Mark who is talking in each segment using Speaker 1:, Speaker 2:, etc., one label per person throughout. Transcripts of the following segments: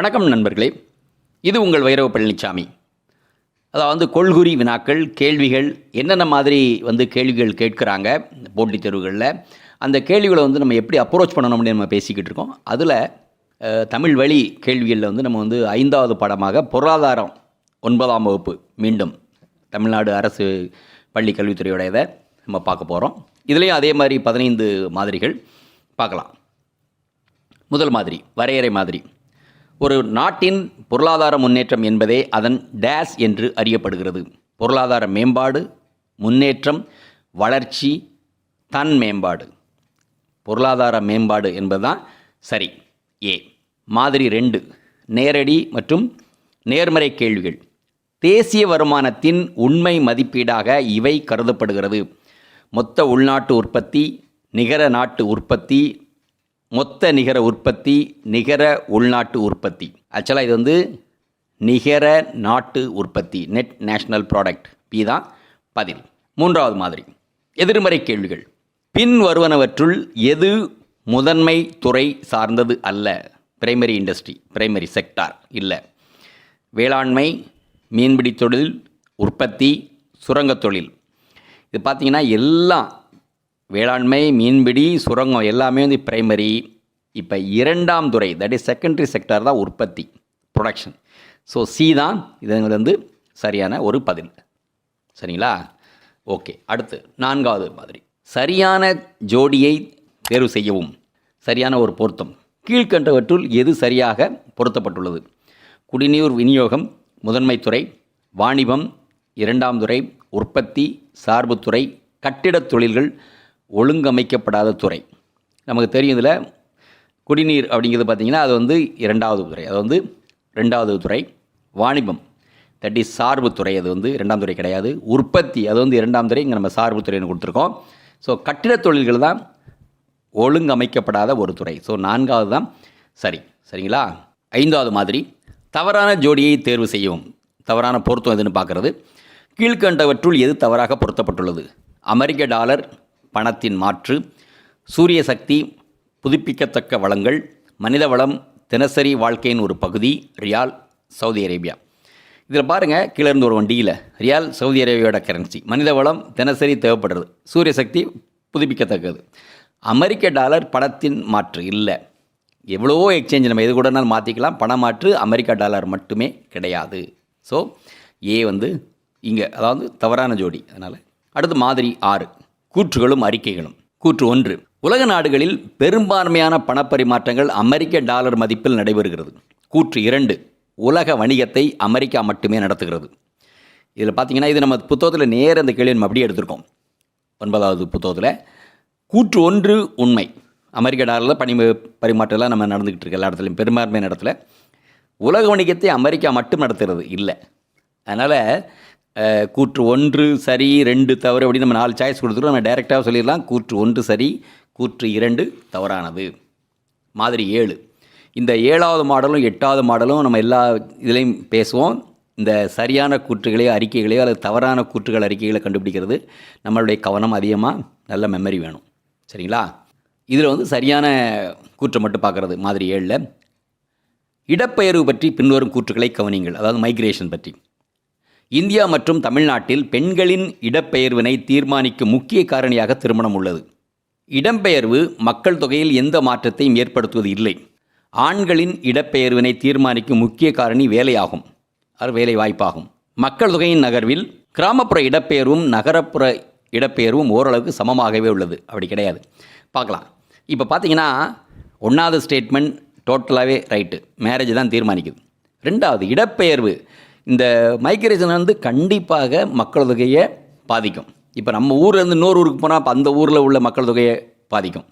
Speaker 1: வணக்கம் நண்பர்களே. இது உங்கள் வைரவ பழனிசாமி அதாவது கொள்குறி வினாக்கள் கேள்விகள் என்னென்ன மாதிரி வந்து கேள்விகள் கேட்குறாங்க போட்டித் தேர்வுகளில் அந்த கேள்விகளை வந்து நம்ம எப்படி அப்ரோச் பண்ணணும்னு நம்ம பேசிக்கிட்டு இருக்கோம். அதில் தமிழ் வழி கேள்விகளில் வந்து நம்ம வந்து ஐந்தாவது பாடமாக பொருளாதாரம் ஒன்பதாம் வகுப்பு மீண்டும் தமிழ்நாடு அரசு பள்ளி கல்வித்துறையோட இதை நம்ம பார்க்க போகிறோம் இதுலேயும் அதே மாதிரி பதினைந்து மாதிரிகள் பார்க்கலாம். முதல் மாதிரி வரையறை மாதிரி. ஒரு நாட்டின் பொருளாதார முன்னேற்றம் என்பதே அதன் டேஸ் என்று அறியப்படுகிறது. பொருளாதார மேம்பாடு முன்னேற்றம் வளர்ச்சி தன் மேம்பாடு. பொருளாதார மேம்பாடு என்பதுதான் சரி. ஏ. மாதிரி ரெண்டு. நேரடி மற்றும் நேர்மறை கேள்விகள். தேசிய வருமானத்தின் உண்மை மதிப்பீடாக இவை கருதப்படுகிறது. மொத்த உள்நாட்டு உற்பத்தி நிகர நாட்டு உற்பத்தி மொத்த நிகர உற்பத்தி நிகர உள்நாட்டு உற்பத்தி. ஆக்சுவலாக இது வந்து நிகர நாட்டு உற்பத்தி நெட் நேஷ்னல் ப்ராடக்ட் பி தான் பதில். மூன்றாவது மாதிரி எதிர்மறை கேள்விகள். பின் வருவனவற்றுள் எது முதன்மை துறை சார்ந்தது அல்ல? பிரைமரி இண்டஸ்ட்ரி பிரைமரி செக்டார் இல்லை. வேளாண்மை மீன்பிடி தொழில் உற்பத்தி சுரங்கத் தொழில். இது பார்த்தீங்கன்னா எல்லாம் வேளாண்மை மீன்பிடி சுரங்கம் எல்லாமே வந்து பிரைமரி இப்போ இரண்டாம் துறை தட் இஸ் செகண்டரி செக்டார் தான் உற்பத்தி ப்ரொடக்ஷன் ஸோ சி தான் இது வந்து சரியான ஒரு பதில். சரிங்களா? ஓகே அடுத்து நான்காவது மாதிரி. சரியான ஜோடியை தேர்வு செய்யவும் சரியான ஒரு பொருத்தம். கீழ்கண்டவற்றுள் எது சரியாக பொருத்தப்பட்டுள்ளது? குடிநீர் விநியோகம் முதன்மைத்துறை வாணிபம் இரண்டாம் துறை உற்பத்தி சார்புத்துறை கட்டிடத் தொழில்கள் ஒழுங்கமைக்கப்படாத துறை. நமக்கு தெரியும் இதில் குடிநீர் அப்படிங்கிறது பார்த்திங்கன்னா அது வந்து இரண்டாவது துறை. அது வந்து ரெண்டாவது துறை வாணிபம். தட் இஸ் சார்பு துறை. அது வந்து இரண்டாம் துறை கிடையாது. உற்பத்தி அது வந்து இரண்டாம் துறை. இங்கே நம்ம சார்பு துறைன்னு கொடுத்துருக்கோம். ஸோ கட்டிடத் தொழில்கள் தான் ஒழுங்கமைக்கப்படாத ஒரு துறை. ஸோ நான்காவது தான் சரி. சரிங்களா? ஐந்தாவது மாதிரி தவறான ஜோடியை தேர்வு செய்யவும். தவறான பொருத்தம் எதுன்னு பார்க்குறது. கீழ்கண்டவற்றுள் எது தவறாக பொருத்தப்பட்டுள்ளது? அமெரிக்க டாலர் பணத்தின் மாற்று சூரிய சக்தி புதுப்பிக்கத்தக்க வளங்கள் மனித வளம் தினசரி வாழ்க்கையின் ஒரு பகுதி ரியால் சவுதி அரேபியா. இதில் பாருங்கள் கீழே இருந்து ஒரு வண்டியில் ரியால் சவுதி அரேபியாவோட கரன்சி மனித வளம் தினசரி தேவைப்படுறது சூரிய சக்தி புதுப்பிக்கத்தக்கது. அமெரிக்க டாலர் பணத்தின் மாற்று இல்லை. எவ்வளவோ எக்ஸ்சேஞ்ச் நம்ம எது கூடனாலும் மாற்றிக்கலாம் பண மாற்று அமெரிக்கா டாலர் மட்டுமே கிடையாது. ஸோ ஏ வந்து இங்கே அதாவது தவறான ஜோடி. அதனால் அடுத்து மாதிரி ஆறு. கூற்றுகளும் அறிக்கைகளும். கூற்று ஒன்று உலக நாடுகளில் பெரும்பான்மையான பணப்பரிமாற்றங்கள் அமெரிக்க டாலர் மதிப்பில் நடைபெறுகிறது. கூற்று இரண்டு உலக வணிகத்தை அமெரிக்கா மட்டுமே நடத்துகிறது. இதில் பார்த்தீங்கன்னா இது நம்ம புத்தகத்தில் நேர அந்த கேள்வி நம்ம அப்படியே எடுத்திருக்கோம். ஒன்பதாவது புத்தகத்தில் கூற்று ஒன்று உண்மை. அமெரிக்க டாலரில் பணி பரிமாற்றம்லாம் நம்ம நடந்துக்கிட்டு இருக்க எல்லா இடத்துலையும் பெரும்பான்மையான இடத்துல. உலக வணிகத்தை அமெரிக்கா மட்டும் நடத்துகிறது இல்லை. அதனால் கூற்று ஒன்று சரி ரெண்டு தவறு அப்படின்னு நம்ம நாலு சாய்ஸ் கொடுத்துருவோம் நம்ம டைரெக்டாக சொல்லிடலாம். கூற்று ஒன்று சரி கூற்று இரண்டு தவறானது. மாதிரி ஏழு. இந்த ஏழாவது மாடலும் எட்டாவது மாடலும் நம்ம எல்லா இதுலேயும் பேசுவோம். இந்த சரியான கூற்றுகளையோ அறிக்கைகளையோ அல்லது தவறான கூற்றுகள் அறிக்கைகளை கண்டுபிடிக்கிறது நம்மளுடைய கவனம் அதிகமாக நல்ல மெமரி வேணும். சரிங்களா? இதில் வந்து சரியான கூற்றை மட்டும் பார்க்குறது மாதிரி ஏழில். இடப்பெயர்வு பற்றி பின்வரும் கூற்றுகளை கவனிங்கள் அதாவது மைக்ரேஷன் பற்றி. இந்தியா மற்றும் தமிழ்நாட்டில் பெண்களின் இடப்பெயர்வினை தீர்மானிக்கும் முக்கிய காரணியாக திருமணம் உள்ளது. இடம்பெயர்வு மக்கள் தொகையில் எந்த மாற்றத்தையும் ஏற்படுத்துவது இல்லை. ஆண்களின் இடப்பெயர்வினை தீர்மானிக்கும் முக்கிய காரணி வேலையாகும். அது வேலை வாய்ப்பாகும் மக்கள் தொகையின் நகர்வில் கிராமப்புற இடப்பெயர்வும் நகரப்புற இடப்பெயர்வும் ஓரளவுக்கு சமமாகவே உள்ளது. அப்படி கிடையாது. பார்க்கலாம். இப்போ பார்த்தீங்கன்னா ஒன்றாவது ஸ்டேட்மெண்ட் டோட்டலாகவே ரைட்டு மேரேஜ் தான் தீர்மானிக்குது. ரெண்டாவது இடப்பெயர்வு இந்த மைக்ரேஷன் வந்து கண்டிப்பாக மக்கள் தொகையை பாதிக்கும். இப்போ நம்ம ஊர்லேருந்து இன்னொரு ஊருக்கு போனால் அப்போ அந்த ஊரில் உள்ள மக்கள் தொகையை பாதிக்கும்.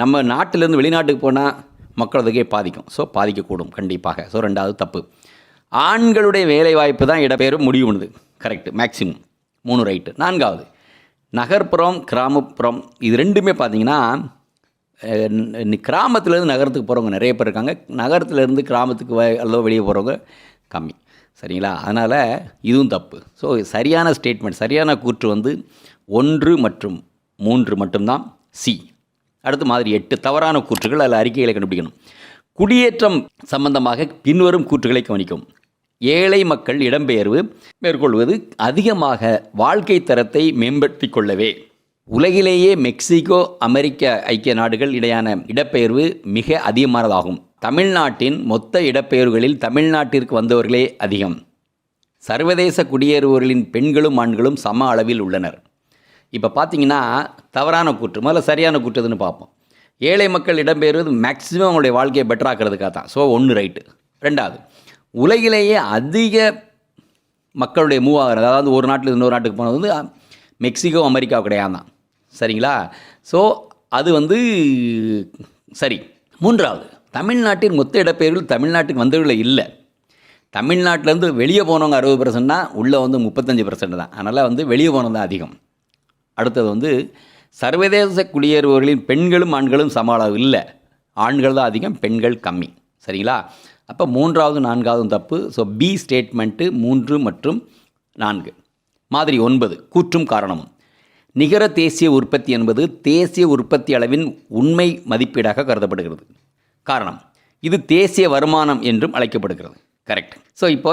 Speaker 1: நம்ம நாட்டிலேருந்து வெளிநாட்டுக்கு போனால் மக்கள் தொகையை பாதிக்கும். ஸோ பாதிக்கக்கூடும் கண்டிப்பாக. ஸோ ரெண்டாவது தப்பு. ஆண்களுடைய வேலைவாய்ப்பு தான் இடப்பெயர்வு முடிவு பண்ணுது கரெக்டு மேக்ஸிமம் மூணு ரைட்டு நான்காவது. நகர்ப்புறம் கிராமப்புறம் இது ரெண்டுமே பார்த்தீங்கன்னா கிராமத்துலேருந்து நகரத்துக்கு போகிறவங்க நிறைய பேர் இருக்காங்க. நகரத்துலேருந்து கிராமத்துக்கு வ அல்லது வெளியே போகிறவங்க கம்மி. சரிங்களா? அதனால் இதுவும் தப்பு. ஸோ சரியான ஸ்டேட்மெண்ட் சரியான கூற்று வந்து ஒன்று மற்றும் மூன்று மட்டும்தான் சி அடுத்து மாதிரி எட்டு தவறான கூற்றுகள் அதில் அறிக்கைகளை கண்டுபிடிக்கணும். குடியேற்றம் சம்பந்தமாக பின்வரும் கூற்றுகளை கவனிக்கும். ஏழை மக்கள் இடம்பெயர்வு மேற்கொள்வது அதிகமாக வாழ்க்கை தரத்தை மேம்படுத்தி கொள்ளவே. உலகிலேயே மெக்சிகோ அமெரிக்க ஐக்கிய நாடுகள் இடையான இடப்பெயர்வு மிக அதிகமானதாகும். தமிழ்நாட்டின் மொத்த இடப்பெயர்வுகளில் தமிழ்நாட்டிற்கு வந்தவர்களே அதிகம். சர்வதேச குடியேறுவோர்களின் பெண்களும் ஆண்களும் சம அளவில் உள்ளனர். இப்போ பார்த்தீங்கன்னா தவறான கூற்று முதல்ல சரியான கூற்றுதுன்னு பார்ப்போம். ஏழை மக்கள் இடம்பெயர்வது மேக்ஸிமம் அவங்களுடைய வாழ்க்கையை பெட்டராக்கிறதுக்காக தான். ஸோ ஒன்று ரைட்டு ரெண்டாவது உலகிலேயே அதிக மக்களுடைய மூவ் ஆகிறது அதாவது ஒரு நாட்டில் இன்னொரு நாட்டுக்கு போனது வந்து மெக்சிகோ அமெரிக்கா கிடையாது தான் சரிங்களா? ஸோ அது வந்து சரி. மூன்றாவது தமிழ்நாட்டின் மொத்த இடப்பெயர்கள் தமிழ்நாட்டுக்கு வந்தவர்களே இல்லை. தமிழ்நாட்டிலேருந்து வெளியே போனவங்க அறுபது பர்சன்ட்னா உள்ளே வந்து முப்பத்தஞ்சு பர்சன்ட் தான். அதனால் வந்து வெளியே போனது தான் அதிகம். அடுத்தது வந்து சர்வதேச குடியேறுபவர்களின் பெண்களும் ஆண்களும் சம அளவு இல்லை. ஆண்கள் தான் அதிகம் பெண்கள் கம்மி. சரிங்களா? அப்போ மூன்றாவது நான்காவதும் தப்பு. ஸோ பி ஸ்டேட்மெண்ட்டு மூன்று மற்றும் நான்கு. மாதிரி ஒன்பது கூற்றும் காரணமும். நிகர தேசிய உற்பத்தி என்பது தேசிய உற்பத்தி அளவின் உண்மை மதிப்பீடாக கருதப்படுகிறது. காரணம். இது தேசிய வருமானம் என்றும் அழைக்கப்படுகிறது. கரெக்ட் ஸோ இப்போ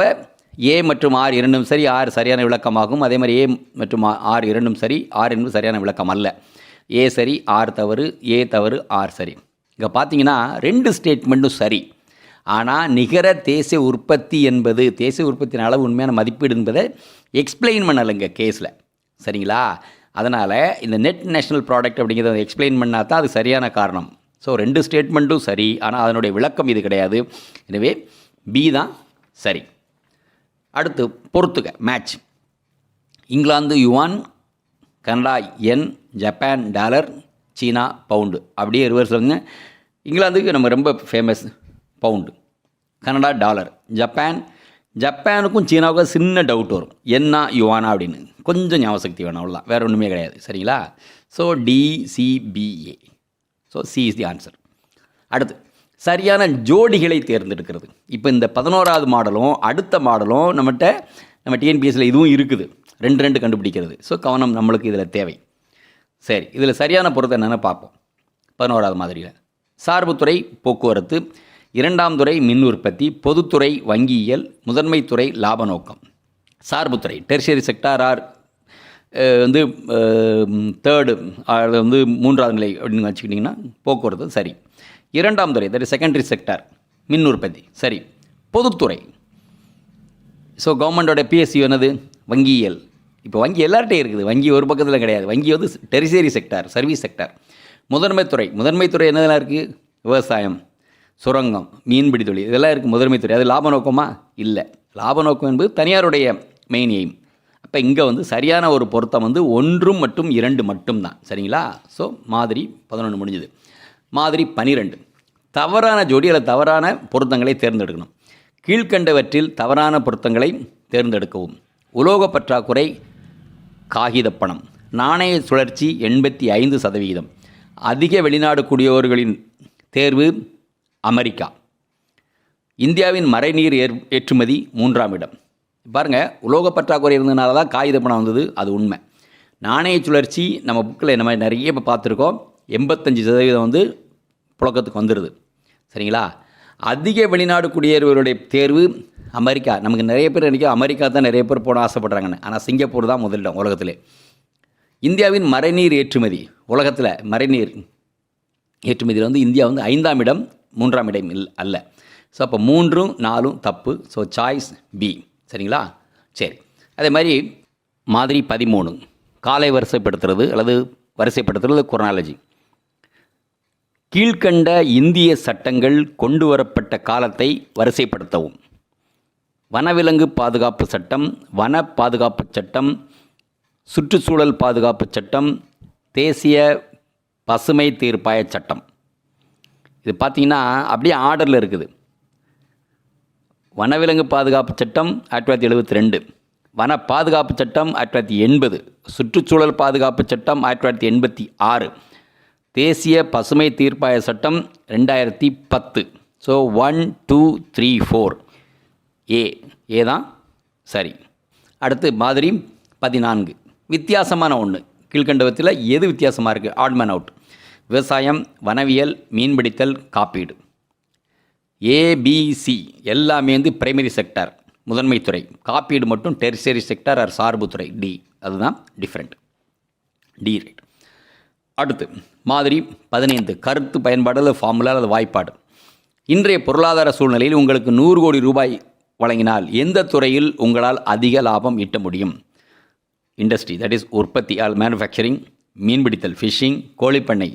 Speaker 1: ஏ மற்றும் ஆர் இரண்டும் சரி ஆர் சரியான விளக்கமாகும். அதே மாதிரி ஏ மற்றும் ஆர் இரண்டும் சரி ஆர் என்பது சரியான விளக்கம் அல்ல. ஏ சரி ஆர் தவறு ஏ தவறு ஆர் சரி. இங்கே பார்த்தீங்கன்னா ரெண்டு ஸ்டேட்மெண்ட்டும் சரி. ஆனால் நிகர தேசிய உற்பத்தி என்பது தேசிய உற்பத்தியின் அளவு உண்மையான மதிப்பீடு என்பதை எக்ஸ்பிளைன் பண்ணலைங்க கேஸில் சரிங்களா? அதனால் இந்த நெட் நேஷனல் ப்ராடக்ட் அப்படிங்கிறத எக்ஸ்பிளைன் பண்ணால் தான் அது சரியான காரணம். ஸோ ரெண்டு ஸ்டேட்மெண்ட்டும் சரி ஆனால் அதனுடைய விளக்கம் இது கிடையாது. எனவே பி தான் சரி. அடுத்து பொறுத்துக்க match England yuan Canada yen Japan dollar China pound அப்படியே ரிவர்ஸ் வந்து இங்கிலாந்துக்கு நம்ம ரொம்ப famous pound Canada dollar Japan ஜப்பானுக்கும் சீனாவுக்கும் சின்ன டவுட் வரும். என்ன யுவானா அப்படின்னு. கொஞ்சம் ஞாபகசக்தி வேணும் அவ்வளோ வேறு ஒன்றுமே கிடையாது. சரிங்களா? So DCBA so C is the answer அடுத்து சரியான ஜோடிகளை தேர்ந்தெடுக்கிறது. இப்போ இந்த பதினோராவது மாடலும் அடுத்த மாடலும் நம்மகிட்ட நம்ம டிஎன்பிஎஸ்சியில் இதுவும் இருக்குது. ரெண்டு ரெண்டு கண்டுபிடிக்கிறது. ஸோ கவனம் நம்மளுக்கு இதில் தேவை. சரி இதில் சரியான பொருத்தம் என்னென்னு பார்ப்போம். பதினோராவது மாதிரியில். சார்புத்துறை போக்குவரத்து. இரண்டாம் துறை மின் உற்பத்தி. பொதுத்துறை வங்கியியல். முதன்மை துறை லாப நோக்கம். சார்புத்துறை டெர்ஷரி செக்டார் ஆர் வந்து தேர்டு அது வந்து மூன்றாவது நிலை அப்படின்னு வச்சுக்கிட்டிங்கன்னா போக்குவரத்து சரி. இரண்டாம் துறை தட் செகண்டரி செக்டார் மின் உற்பத்தி சரி. பொதுத்துறை. ஸோ கவர்மெண்டோட பிஎஸ்சி என்னது? வங்கியியல். இப்போ வங்கி எல்லார்ட்டையும் இருக்குது. வங்கி ஒரு பக்கத்தில் கிடையாது. வங்கி வந்து டெரிசரி செக்டார் சர்வீஸ் செக்டார் முதன்மைத்துறை முதன்மைத்துறை என்னதெல்லாம் இருக்குது விவசாயம் சுரங்கம் மீன்பிடி தொழில். இதெல்லாம் இருக்குது முதன்மைத்துறை அது லாப நோக்கமாக இல்லை. லாப நோக்கம் என்பது தனியாருடைய மெயின் எய்ம் இப்போ இங்கே வந்து சரியான ஒரு பொருத்தம் வந்து ஒன்றும் மற்றும் இரண்டு மட்டும்தான். சரிங்களா? ஸோ மாதிரி பதினொன்று முடிஞ்சுது. மாதிரி பனிரெண்டு. தவறான ஜோடி அல்லது தவறான பொருத்தங்களை தேர்ந்தெடுக்கணும். கீழ்க்கண்டவற்றில் தவறான பொருத்தங்களை தேர்ந்தெடுக்கவும். உலோக பற்றாக்குறை காகித பணம் நாணய சுழற்சி எண்பத்தி ஐந்து சதவிகிதம் அதிக வெளிநாடு குடியோர்களின் தேர்வு அமெரிக்கா. இந்தியாவின் மறைநீர் ஏற் ஏற்றுமதி மூன்றாம் இடம். பாருங்கள் உலோக பற்றாக்குறை இருந்ததுனால தான் காகித பணம் வந்தது. அது உண்மை. நாணய சுழற்சி நம்ம புக்கில் நம்ம நிறைய இப்போ பார்த்துருக்கோம். எண்பத்தஞ்சு சதவீதம் வந்து புழக்கத்துக்கு வந்துடுது சரிங்களா? அதிக வெளிநாடு குடியேறுவருடைய தேர்வு அமெரிக்கா. நமக்கு நிறைய பேர் நினைக்கும் அமெரிக்கா தான் நிறைய பேர் போட ஆசைப்படுறாங்கன்னு. ஆனால் சிங்கப்பூர் தான் முதலிடம் உலகத்திலே. இந்தியாவின் மறைநீர் ஏற்றுமதி. உலகத்தில் மறைநீர் ஏற்றுமதியில் வந்து இந்தியா வந்து ஐந்தாம் இடம் மூன்றாம் இடம் இல் அல்ல. ஸோ அப்போ மூன்றும் நாலும் தப்பு. ஸோ சாய்ஸ் பி சரிங்களா? சரி. அதே மாதிரி மாதிரி பதிமூணு. காலை வரிசைப்படுத்துறது அல்லது வரிசைப்படுத்துறது குரோனாலஜி. கீழ்க்கண்ட இந்திய சட்டங்கள் கொண்டு வரப்பட்ட காலத்தை வரிசைப்படுத்தவும். வனவிலங்கு பாதுகாப்பு சட்டம் வன பாதுகாப்பு சட்டம் சுற்றுச்சூழல் பாதுகாப்பு சட்டம் தேசிய பசுமை தீர்ப்பாய சட்டம். இது பார்த்திங்கன்னா அப்படியே ஆர்டரில் இருக்குது. வனவிலங்கு பாதுகாப்பு சட்டம் ஆயிரத்தி தொள்ளாயிரத்தி எழுபத்தி ரெண்டு. வன பாதுகாப்பு சட்டம் ஆயிரத்தி தொள்ளாயிரத்தி எண்பது. சுற்றுச்சூழல் பாதுகாப்பு சட்டம் ஆயிரத்தி தொள்ளாயிரத்தி எண்பத்தி ஆறு. தேசிய பசுமை தீர்ப்பாய சட்டம் ரெண்டாயிரத்தி பத்து. So one two three four A A தான்? சரி. அடுத்து மாதிரி பதினான்கு. வித்தியாசமான ஒன்று கீழ்கண்டவத்தில் எது வித்தியாசமாக இருக்குது ஆட்மேன் அவுட் விவசாயம் வனவியல் மீன்பிடித்தல் காப்பீடு. ஏபிசி எல்லாமே வந்து பிரைமரி செக்டார் முதன்மை துறை. காப்பீடு மட்டும் டெரிசரி செக்டார் ஆர் சார்பு துறை டி அதுதான் டிஃப்ரெண்ட் டி ரைட் அடுத்து மாதிரி பதினைந்து கருத்து பயன்பாடு அல்லது ஃபார்முலா அல்லது வாய்ப்பாடு. இன்றைய பொருளாதார சூழ்நிலையில் உங்களுக்கு நூறு கோடி ரூபாய் வழங்கினால் எந்த துறையில் உங்களால் அதிக லாபம் ஈட்ட முடியும்? இண்டஸ்ட்ரி தட் இஸ் உற்பத்தி ஆல் மேனுஃபேக்சரிங் மீன்பிடித்தல் ஃபிஷிங் கோழிப்பண்ணை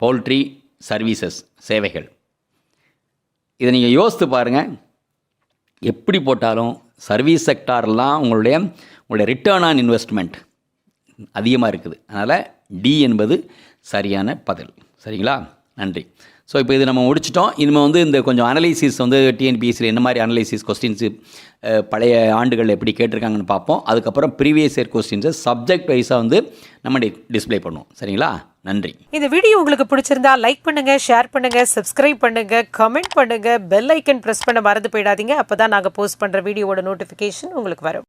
Speaker 1: பவுல்ட்ரி சர்வீசஸ் சேவைகள். இதை நீங்கள் யோசித்து பாருங்கள் எப்படி போட்டாலும் சர்வீஸ் செக்டார்லாம் உங்களுடைய உங்களுடைய ரிட்டர்ன் ஆன் இன்வெஸ்ட்மெண்ட் அதிகமாக இருக்குது. அதனால் டி என்பது சரியான பதில். சரிங்களா? நன்றி. ஸோ இப்போ இது நம்ம முடிச்சிட்டோம். இனிமேல் வந்து இந்த கொஞ்சம் அனலைசிஸ் வந்து டிஎன்பிஎஸ்சியில் என்ன மாதிரி அனலைசிஸ் கொஸ்டின்ஸு பழைய ஆண்டுகளில் எப்படி கேட்டிருக்காங்கன்னு பார்ப்போம். அதுக்கப்புறம் ப்ரீவியஸ் இயர் கொஸ்டின்ஸை சப்ஜெக்ட் வைஸாக வந்து நம்ம டிஸ்ப்ளே பண்ணுவோம். சரிங்களா? நன்றி.
Speaker 2: இந்த வீடியோ உங்களுக்கு பிடிச்சிருந்தா லைக் பண்ணுங்க ஷேர் பண்ணுங்க சப்ஸ்கிரைப் பண்ணுங்க கமெண்ட் பண்ணுங்க பெல் ஐக்கன் ப்ரெஸ் பண்ண மறந்து போயிடாதீங்க. அப்போ தான் நாங்கள் போஸ்ட் பண்ணுற வீடியோட நோட்டிஃபிகேஷன் உங்களுக்கு வரும்.